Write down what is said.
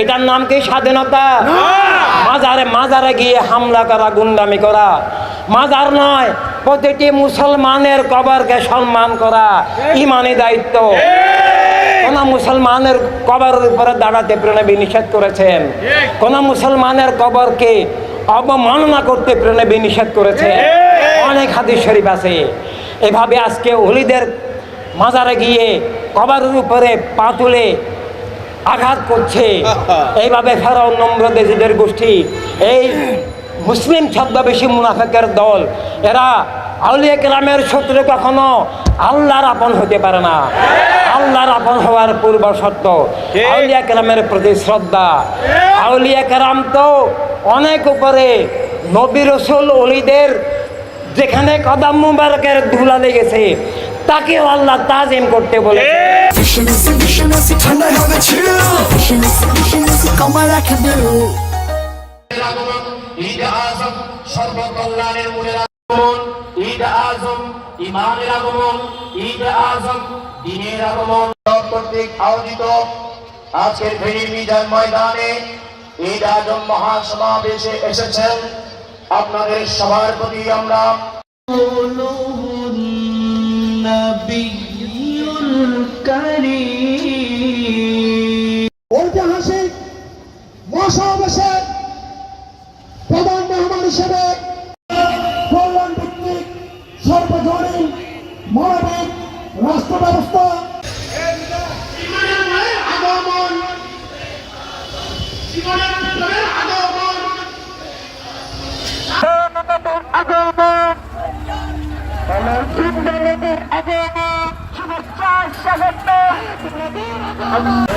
এটার নাম কি স্বাধীনতা? মাজারে মাজারে গিয়ে হামলা করা গুন্ডামি করা। মাজার নয় প্রতিটি মুসলমানের কবরকে সম্মান করা। ইমানি দায়িত্ব। কোন মুসলমানের কবরের উপরে দাঁড়াতে প্রণবী নিষেধ করেছেন? কোন মুসলমানের কবরকে অবমাননা করতে প্রণবী নিষেধ করেছেন? অনেক হাদিস শরীফ আছে। এভাবে আজকে হলিদের মাজারে গিয়ে কবরের উপরে পা তুলে আঘাত করছে। এইভাবে ফেরাও নম্র দেশিদের গোষ্ঠী এই মুসলিম ছদ্মবেশী মুনাফেকের দল এরা আউলিয়া কেরামের শত্রু কখনো আল্লাহর আপন হতে পারে না। আল্লাহর আপন হওয়ার পূর্ব শর্ত আউলিয়া কেরামের প্রতি শ্রদ্ধা। আউলিয়া কেরাম তো অনেক উপরে নবী রসুল অলিদের যেখানে কদাম মুবারকের ধুলা লেগেছে তাকেও আল্লাহ তাজিম করতে বলে Düşünüsü düşünüsü ঠান্ডায় হবে ছিল Düşünüsü düşünüsü কমা রাখবে আগমন ঈদ আজম সর্বকল্যাণের মূলের আগমন ঈদ আজম ইমানের আগমন ঈদ আজম দিনের আগমন কর্তৃক আয়োজিত আজকের ফেরি মিজান ময়দানে ঈদ আজম মহান সমাবেশে এসেছেন আপনাদের সবার প্রতি আমরা ঐতিহাসিক মহাসমাবেশে প্রধান মেহমান হিসেবে কল্যাণ ভিত্তিক সর্বজনীন মানবিক রাষ্ট্র ব্যবস্থা আগমন। 아.